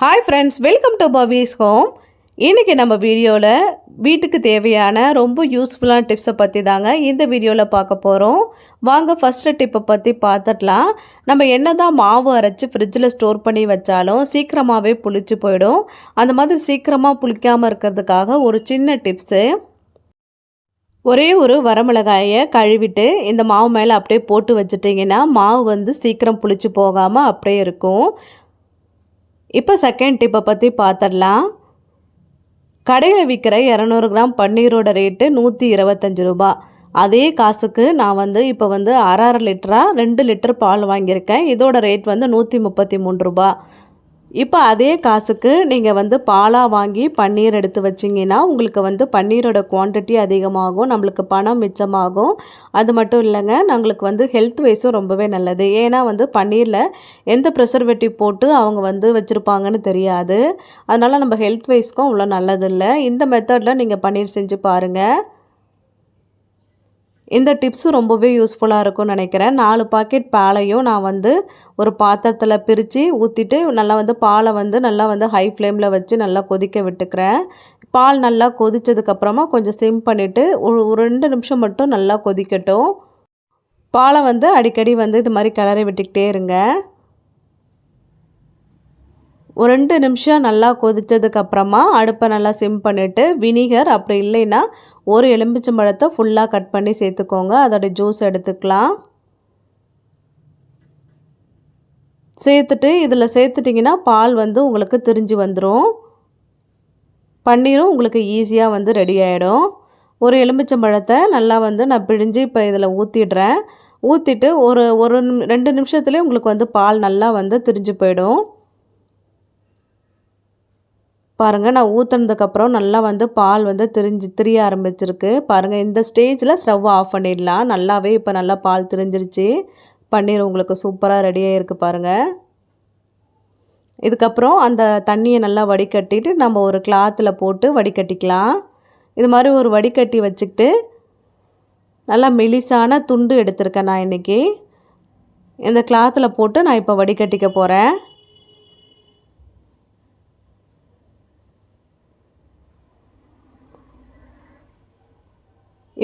Hi friends welcome to Pavi's home இன்றைக்கி நம்ம வீடியோவில் வீட்டுக்கு தேவையான ரொம்ப யூஸ்ஃபுல்லான டிப்ஸை பற்றி தாங்க இந்த வீடியோவில் பார்க்க போகிறோம் வாங்க ஃபஸ்ட்டு டிப்பை பற்றி பார்த்துடலாம். நம்ம என்ன தான் மாவு அரைச்சி ஃப்ரிட்ஜில் ஸ்டோர் பண்ணி வச்சாலும் சீக்கிரமாகவே புளிச்சு போயிடும். அந்த மாதிரி சீக்கிரமாக புளிக்காமல் இருக்கிறதுக்காக ஒரு சின்ன டிப்ஸு ஒரே ஒரு வரமிளகாயை கழுவிட்டு இந்த மாவு மேலே அப்படியே போட்டு வச்சுட்டிங்கன்னா மாவு வந்து சீக்கிரம் புளிச்சு போகாமல் அப்படியே இருக்கும். இப்போ செகண்ட் டிப்பை பற்றி பார்த்துடலாம் கடையில் விற்கிற இரநூறு கிராம் பன்னீரோட ரேட்டு நூற்றி இருபத்தஞ்சி ரூபா. அதே காசுக்கு நான் வந்து இப்போ வந்து அரை அரை லிட்டராக ரெண்டு லிட்டர் பால் வாங்கியிருக்கேன். இதோட ரேட் வந்து நூற்றி முப்பத்தி மூணு ரூபா. இப்போ அதே காசுக்கு நீங்கள் வந்து பாலாக வாங்கி பன்னீர் எடுத்து வச்சிங்கன்னா உங்களுக்கு வந்து பன்னீரோட குவான்டிட்டி அதிகமாகும் நம்மளுக்கு பணம் மிச்சமாகும். அது மட்டும் இல்லைங்க நம்மளுக்கு வந்து ஹெல்த் வைஸும் ரொம்பவே நல்லது. ஏன்னா வந்து பன்னீரில் எந்த ப்ரிசர்வேட்டிவ் போட்டு அவங்க வந்து வச்சுருப்பாங்கன்னு தெரியாது. அதனால் நம்ம ஹெல்த் வைஸ்க்கும் அவ்வளோ நல்லதில்லை. இந்த மெத்தடில் நீங்கள் பன்னீர் செஞ்சு பாருங்கள் இந்த டிப்ஸும் ரொம்பவே யூஸ்ஃபுல்லாக இருக்கும்னு நினைக்கிறேன். நாலு பாக்கெட் பாலையும் நான் வந்து ஒரு பாத்திரத்தில் பிரித்து ஊற்றிட்டு நல்லா வந்து பாலை வந்து நல்லா வந்து ஹை ஃப்ளேமில் வச்சு நல்லா கொதிக்க விட்டுக்கிறேன். பால் நல்லா கொதித்ததுக்கப்புறமா கொஞ்சம் சிம் பண்ணிவிட்டு ஒரு ஒரு ரெண்டு நிமிஷம் மட்டும் நல்லா கொதிக்கட்டும். பாலை வந்து அடிக்கடி வந்து இது மாதிரி கிளறி விட்டுக்கிட்டே இருங்க. ஒரு ரெண்டு நிமிஷம் நல்லா கொதித்ததுக்கப்புறமா அடுப்பை நல்லா சிம் பண்ணிவிட்டு வினிகர் அப்படி இல்லைன்னா ஒரு எலும்பிச்சம்பழத்தை ஃபுல்லாக கட் பண்ணி சேர்த்துக்கோங்க. அதோடய ஜூஸ் எடுத்துக்கலாம். சேர்த்துட்டு இதில் சேர்த்துட்டிங்கன்னா பால் வந்து உங்களுக்கு திரிஞ்சு வந்துடும் பன்னீரும் உங்களுக்கு ஈஸியாக வந்து ரெடி ஆகிடும் ஒரு எலுமிச்சம்பழத்தை நல்லா வந்து நான் பிழிஞ்சு இப்போ இதில் ஊற்றிடுறேன் ஊற்றிட்டு ஒரு ஒரு ரெண்டு நிமிஷத்துலேயே உங்களுக்கு வந்து பால் நல்லா வந்து திரிஞ்சு போயிடும். பாருங்கள் நான் ஊற்றுனதுக்கப்புறம் நல்லா வந்து பால் வந்து திரிஞ்சு திரிய ஆரம்பிச்சிருக்கு. பாருங்கள் இந்த ஸ்டேஜில் ஸ்டவ் ஆஃப் பண்ணிடலாம். நல்லாவே இப்போ நல்லா பால் திரிஞ்சிருச்சு. பன்னீர் உங்களுக்கு சூப்பராக ரெடியாக இருக்குது பாருங்கள் இதுக்கப்புறம் அந்த தண்ணியை நல்லா வடிகட்டிட்டு நம்ம ஒரு கிளாத்தில் போட்டு வடிகட்டிக்கலாம். இது மாதிரி ஒரு வடிகட்டி வச்சுக்கிட்டு நல்லா மெலிசான துண்டு எடுத்திருக்கேன் நான் இன்றைக்கி இந்த கிளாத்தில் போட்டு நான் இப்போ வடிகட்டிக்க போகிறேன்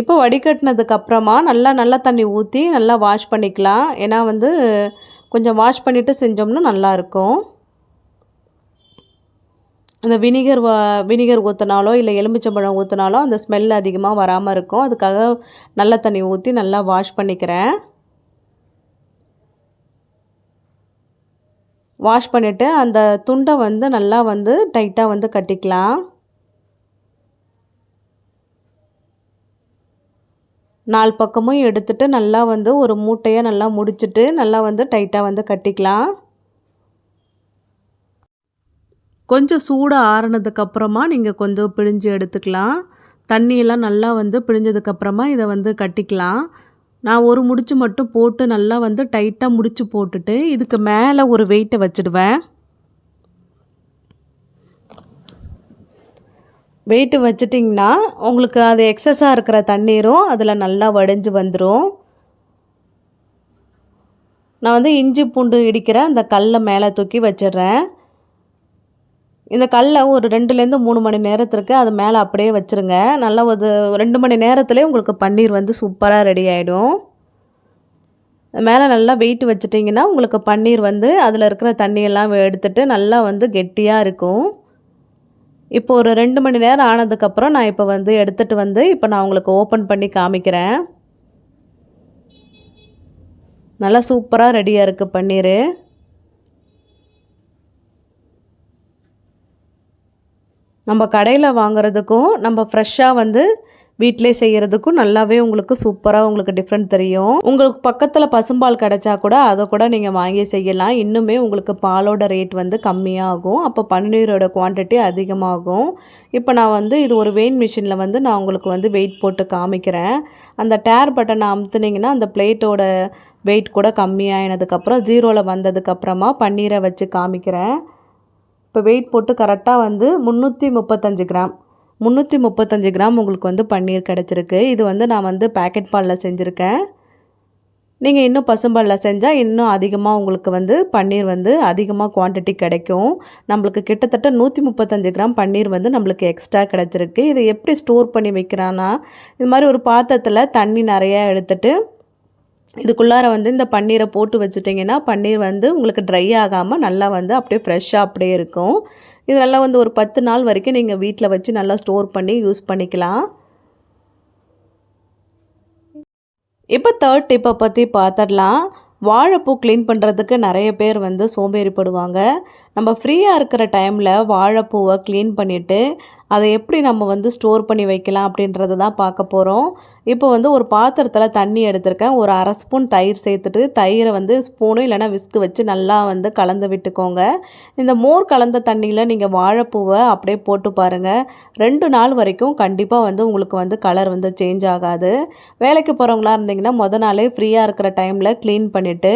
இப்போ வடிகட்டினதுக்கப்புறமா நல்லா நல்லா தண்ணி ஊற்றி நல்லா வாஷ் பண்ணிக்கலாம். ஏன்னா வந்து கொஞ்சம் வாஷ் பண்ணிவிட்டு செஞ்சோம்னா நல்லாயிருக்கும் அந்த வினிகர் வா வினிகர் ஊற்றினாலோ இல்லை எலுமிச்சம்பழம் ஊற்றினாலோ அந்த ஸ்மெல் அதிகமாக வராமல் இருக்கும். அதுக்காக நல்ல தண்ணி ஊற்றி நல்லா வாஷ் பண்ணிக்கிறேன். வாஷ் பண்ணிவிட்டு அந்த துண்டை வந்து நல்லா வந்து டைட்டாக வந்து கட்டிக்கலாம். நாலு பக்கமும் எடுத்துட்டு நல்லா வந்து ஒரு மூட்டையை நல்லா முடிச்சுட்டு நல்லா வந்து டைட்டாக வந்து கட்டிக்கலாம். கொஞ்சம் சூடு ஆறுனதுக்கப்புறமா நீங்கள் கொஞ்சம் பிழிஞ்சு எடுத்துக்கலாம். தண்ணியெல்லாம் நல்லா வந்து பிழிஞ்சதுக்கப்புறமா இதை வந்து கட்டிக்கலாம். நான் ஒரு முடிச்சு மட்டும் போட்டு நல்லா வந்து டைட்டாக முடிச்சு போட்டுட்டு இதுக்கு மேலே ஒரு வெயிட்டை வச்சுடுவேன். வெயிட்டு வச்சிட்டிங்கன்னா உங்களுக்கு அது எக்ஸஸாக இருக்கிற தண்ணீரும் அதில் நல்லா வடிஞ்சு வந்துடும் நான் வந்து இஞ்சி பூண்டு இடிக்கிற அந்த கல்லை மேலே தூக்கி வச்சிடுறேன். இந்த கல்லை ஒரு ரெண்டுலேருந்து மூணு மணி நேரத்திற்கு அது மேலே அப்படியே வச்சுருங்க. நல்லா ஒரு ரெண்டு மணி நேரத்துலேயே உங்களுக்கு பன்னீர் வந்து சூப்பராக ரெடி ஆகிடும் மேலே நல்லா வெயிட் வச்சிட்டிங்கன்னா உங்களுக்கு பன்னீர் வந்து அதில் இருக்கிற தண்ணியெல்லாம் எடுத்துகிட்டு நல்லா வந்து கெட்டியாக இருக்கும். இப்போ ஒரு ரெண்டு மணி நேரம் ஆனதுக்கப்புறம் நான் இப்போ வந்து எடுத்துகிட்டு வந்து இப்போ நான் உங்களுக்கு ஓப்பன் பண்ணி காமிக்கிறேன். நல்லா சூப்பராக ரெடியாக இருக்குது பன்னீர். நம்ம கடையில் வாங்குறதுக்கும் நம்ம ஃப்ரெஷ்ஷாக வந்து வீட்டிலே செய்கிறதுக்கும் நல்லாவே உங்களுக்கு சூப்பராக உங்களுக்கு டிஃப்ரெண்ட் தெரியும். உங்களுக்கு பக்கத்தில் பசும்பால் கிடச்சா கூட அதை கூட நீங்கள் வாங்கி செய்யலாம். இன்னுமே உங்களுக்கு பாலோட ரேட் வந்து கம்மியாகும். அப்போ பன்னீரோட குவான்டிட்டி அதிகமாகும். இப்போ நான் வந்து இது ஒரு வெயின் மிஷினில் வந்து நான் உங்களுக்கு வந்து வெயிட் போட்டு காமிக்கிறேன். அந்த டேர் பட்டனை அமுத்துனீங்கன்னா அந்த பிளேட்டோட வெயிட் கூட கம்மியாயினதுக்கப்புறம் ஜீரோவில் வந்ததுக்கப்புறமா பன்னீரை வச்சு காமிக்கிறேன். இப்போ வெயிட் போட்டு கரெக்டாக வந்து முந்நூற்றி முப்பத்தஞ்சு கிராம். முந்நூற்றி முப்பத்தஞ்சு கிராம் உங்களுக்கு வந்து பன்னீர் கிடச்சிருக்கு. இது வந்து நான் வந்து பேக்கெட் பாலில் செஞ்சுருக்கேன். நீங்கள் இன்னும் பசும்பாலில் செஞ்சால் இன்னும் அதிகமாக உங்களுக்கு வந்து பன்னீர் வந்து அதிகமாக குவான்டிட்டி கிடைக்கும். நம்மளுக்கு கிட்டத்தட்ட நூற்றி முப்பத்தஞ்சு கிராம் பன்னீர் வந்து நம்மளுக்கு எக்ஸ்ட்ரா கிடச்சிருக்கு. இது எப்படி ஸ்டோர் பண்ணி வைக்கிறான்னா இது மாதிரி ஒரு பாத்திரத்தில் தண்ணி நிறையா எடுத்துட்டு இதுக்குள்ளார வந்து இந்த பன்னீரை போட்டு வச்சுட்டிங்கன்னா பன்னீர் வந்து உங்களுக்கு ட்ரை ஆகாமல் நல்லா வந்து அப்படியே ஃப்ரெஷ்ஷாக அப்படியே இருக்கும். இது நல்லா வந்து ஒரு பத்து நாள் வரைக்கும் நீங்கள் வீட்டில் வச்சு நல்லா ஸ்டோர் பண்ணி யூஸ் பண்ணிக்கலாம். இப்போ தேர்ட் டிப்பை பற்றி பார்த்துடலாம் வாழைப்பூ க்ளீன் பண்ணுறதுக்கு நிறைய பேர் வந்து சோம்பேறிப்படுவாங்க. நம்ம ஃப்ரீயாக இருக்கிற டைமில் வாழைப்பூவை க்ளீன் பண்ணிவிட்டு அதை எப்படி நம்ம வந்து ஸ்டோர் பண்ணி வைக்கலாம் அப்படின்றத தான் பார்க்க போகிறோம் இப்போ வந்து ஒரு பாத்திரத்தில் தண்ணி எடுத்திருக்கேன். ஒரு அரை ஸ்பூன் தயிர் சேர்த்துட்டு தயிரை வந்து ஸ்பூனும் இல்லைனா விஸ்கு வச்சு நல்லா வந்து கலந்து விட்டுக்கோங்க. இந்த மோர் கலந்த தண்ணியில் நீங்கள் வாழைப்பூவை அப்படியே போட்டு பாருங்கள் ரெண்டு நாள் வரைக்கும் கண்டிப்பாக வந்து உங்களுக்கு வந்து கலர் வந்து சேஞ்ச் ஆகாது. வேலைக்கு போகிறவங்களா இருந்தீங்கன்னா மொதல் நாளே ஃப்ரீயாக இருக்கிற டைமில் க்ளீன் பண்ணிவிட்டு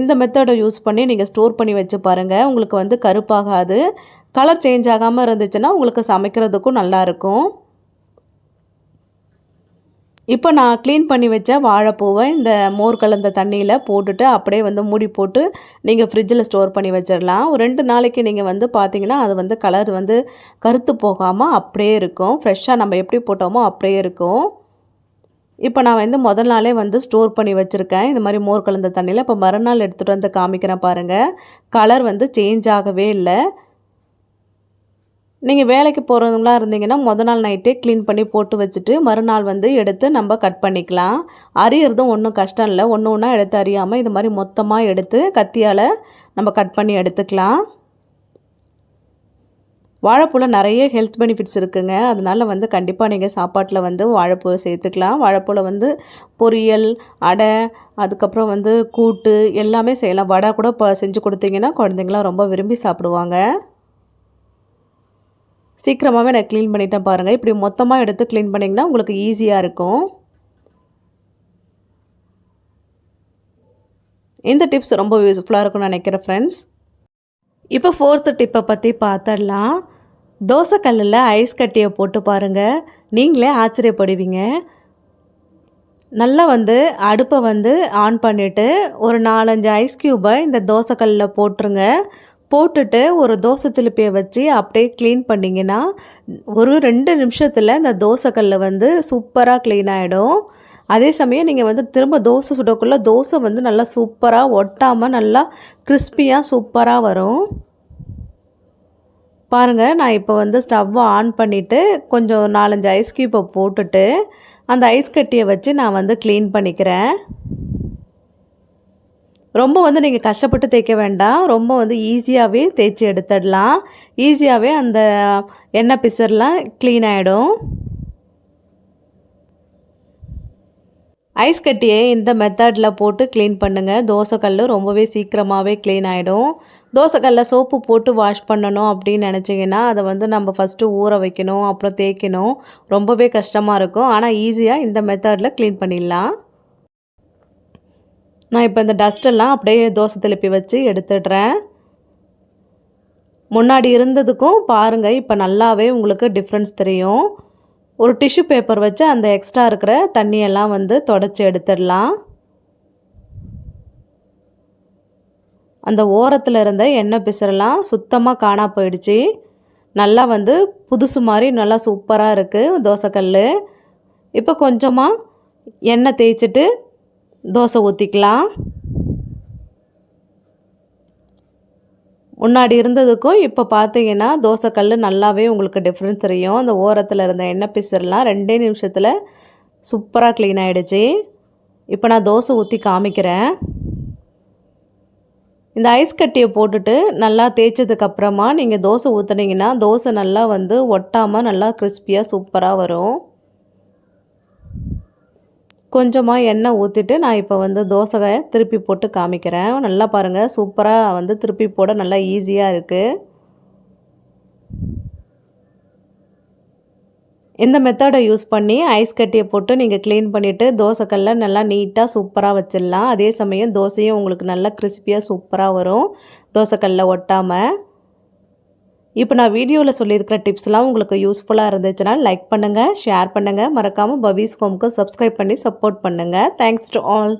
இந்த மெத்தடை யூஸ் பண்ணி நீங்கள் ஸ்டோர் பண்ணி வச்சு பாருங்கள் உங்களுக்கு வந்து கருப்பாகாது. கலர் சேஞ்ச் ஆகாமல் இருந்துச்சுன்னா உங்களுக்கு சமைக்கிறதுக்கும் நல்லாயிருக்கும். இப்போ நான் க்ளீன் பண்ணி வச்ச வாழைப்பூவை இந்த மோர் கலந்த தண்ணியில் போட்டுட்டு அப்படியே வந்து மூடி போட்டு நீங்கள் ஃப்ரிட்ஜில் ஸ்டோர் பண்ணி வச்சிடலாம். ஒரு ரெண்டு நாளைக்கு நீங்கள் வந்து பார்த்தீங்கன்னா அது வந்து கலர் வந்து கருத்து போகாமல் அப்படியே இருக்கும். ஃப்ரெஷ்ஷாக நம்ம எப்படி போட்டோமோ அப்படியே இருக்கும். இப்போ நான் வந்து முதல் நாளே வந்து ஸ்டோர் பண்ணி வச்சுருக்கேன். இந்த மாதிரி மோர் கலந்த தண்ணியில் இப்போ மறுநாள் எடுத்துகிட்டு வந்து காமிக்கிறேன் பாருங்கள் கலர் வந்து சேஞ்ச் ஆகவே இல்லை. நீங்கள் வேலைக்கு போகிறவங்களா இருந்தீங்கன்னா முதல் நாள் நைட்டே க்ளீன் பண்ணி போட்டு வச்சுட்டு மறுநாள் வந்து எடுத்து நம்ம கட் பண்ணிக்கலாம். அரியறதும் ஒன்றும் கஷ்டம் இல்லை. ஒன்று ஒன்றா எடுத்து அறியாமல் இது மாதிரி மொத்தமாக எடுத்து கத்தியால் நம்ம கட் பண்ணி எடுத்துக்கலாம். வாழைப்பூவில் நிறைய ஹெல்த் பெனிஃபிட்ஸ் இருக்குங்க. அதனால் வந்து கண்டிப்பாக நீங்கள் சாப்பாட்டில் வந்து வாழைப்பூவை சேர்த்துக்கலாம். வாழைப்பூவில் வந்து பொரியல் அடை அதுக்கப்புறம் வந்து கூட்டு எல்லாமே செய்யலாம். வடை கூட இப்போ செஞ்சு கொடுத்தீங்கன்னா குழந்தைங்களாம் ரொம்ப விரும்பி சாப்பிடுவாங்க. சீக்கிரமாகவே நான் க்ளீன் பண்ணிட்டேன் பாருங்கள் இப்படி மொத்தமாக எடுத்து க்ளீன் பண்ணிங்கன்னா உங்களுக்கு ஈஸியாக இருக்கும். இந்த டிப்ஸ் ரொம்ப யூஸ்ஃபுல்லாக இருக்கும்னு நினைக்கிறேன் ஃப்ரெண்ட்ஸ் இப்போ ஃபோர்த்து டிப்பை பற்றி பார்த்துடலாம். தோசைக்கல்லில் ஐஸ் கட்டியை போட்டு பாருங்கள் நீங்களே ஆச்சரியப்படுவீங்க. நல்லா வந்து அடுப்பை வந்து ஆன் பண்ணிவிட்டு ஒரு நாலஞ்சு ஐஸ் க்யூபை இந்த தோசைக்கல்லில் போட்டுருங்க. போட்டுட்டு ஒரு தோசை திருப்பியை வச்சு அப்படியே க்ளீன் பண்ணிங்கன்னா ஒரு ரெண்டு நிமிஷத்தில் இந்த தோசைக்கல்ல வந்து சூப்பராக க்ளீன் ஆகிடும் அதே சமயம் நீங்கள் வந்து திரும்ப தோசை சுடக்குள்ளே தோசை வந்து நல்லா சூப்பராக ஒட்டாமல் நல்லா கிறிஸ்பியாக சூப்பராக வரும். பாருங்கள் நான் இப்போ வந்து ஸ்டவ்வை ஆன் பண்ணிவிட்டு கொஞ்சம் நாலஞ்சு ஐஸ் க்யூப்பை போட்டுட்டு அந்த ஐஸ் கட்டியை வச்சு நான் வந்து க்ளீன் பண்ணிக்கிறேன். ரொம்ப வந்து நீங்கள் கஷ்டப்பட்டு தேய்க்க வேண்டாம். ரொம்ப வந்து ஈஸியாகவே தேய்ச்சி எடுத்துடலாம். ஈஸியாகவே அந்த எண்ணெய் பிசர்லாம் க்ளீன் ஆகிடும் ஐஸ் கட்டியை இந்த மெத்தடில் போட்டு க்ளீன் பண்ணுங்கள் தோசைக்கல் ரொம்பவே சீக்கிரமாகவே க்ளீன் ஆகிடும் தோசைக்கல்ல சோப்பு போட்டு வாஷ் பண்ணணும் அப்படின்னு நினச்சிங்கன்னா அதை வந்து நம்ம ஃபஸ்ட்டு ஊற வைக்கணும் அப்புறம் தேய்க்கணும். ரொம்பவே கஷ்டமாக இருக்கும். ஆனால் ஈஸியாக இந்த மெத்தடில் க்ளீன் பண்ணிடலாம். நான் இப்போ இந்த டஸ்ட்டெல்லாம் அப்படியே தோசை திருப்பி வச்சு எடுத்துடுறேன். முன்னாடி இருந்ததுக்கும் பாருங்கள் இப்போ நல்லாவே உங்களுக்கு டிஃப்ரென்ஸ் தெரியும். ஒரு டிஷ்யூ பேப்பர் வச்சு அந்த எக்ஸ்ட்ரா இருக்கிற தண்ணியெல்லாம் வந்து தொடச்சி எடுத்துடலாம். அந்த ஓரத்தில் இருந்த எண்ணெய் பிசுரெல்லாம் சுத்தமாக காணா போயிடுச்சு. நல்லா வந்து புதுசு மாதிரி நல்லா சூப்பராக இருக்குது தோசைக்கல் இப்போ கொஞ்சமாக எண்ணெய் தேய்ச்சிட்டு தோசை ஊற்றிக்கலாம் முன்னாடி இருந்ததுக்கும் இப்போ பார்த்தீங்கன்னா தோசைக்கல் நல்லாவே உங்களுக்கு டிஃப்ரென்ஸ் தெரியும். அந்த ஓரத்தில் இருந்த எண்ணெய் பிசர்லாம் ரெண்டே நிமிஷத்தில் சூப்பராக க்ளீன் ஆகிடுச்சு இப்போ நான் தோசை ஊற்றி காமிக்கிறேன். இந்த ஐஸ் கட்டியை போட்டுட்டு நல்லா தேய்ச்சதுக்கப்புறமா நீங்கள் தோசை ஊற்றுனீங்கன்னா தோசை நல்லா வந்து ஒட்டாமல் நல்லா கிறிஸ்பியாக சூப்பராக வரும். கொஞ்சமாக எண்ணெய் ஊற்றிட்டு நான் இப்போ வந்து தோசை திருப்பி போட்டு காமிக்கிறேன். நல்லா பாருங்கள் சூப்பராக வந்து திருப்பி போட நல்லா ஈஸியாக இருக்குது இந்த மெத்தடை யூஸ் பண்ணி ஐஸ் கட்டியை போட்டு நீங்கள் க்ளீன் பண்ணிவிட்டு தோசைக்கல்ல நல்லா நீட்டாக சூப்பராக வச்சிடலாம். அதே சமயம் தோசையும் உங்களுக்கு நல்லா கிறிஸ்பியாக சூப்பராக வரும். தோசைக்கல்ல ஒட்டாமல் இப்போ நான் வீடியோவில் சொல்லியிருக்கிற டிப்ஸ்லாம் உங்களுக்கு யூஸ்ஃபுல்லாக இருந்துச்சுன்னா லைக் பண்ணுங்கள் ஷேர் பண்ணுங்கள் மறக்காமல் பபீஸ் ஹோம்க்கு சப்ஸ்கிரைப் பண்ணி சப்போர்ட் பண்ணுங்கள் தேங்க்ஸ் டு ஆல்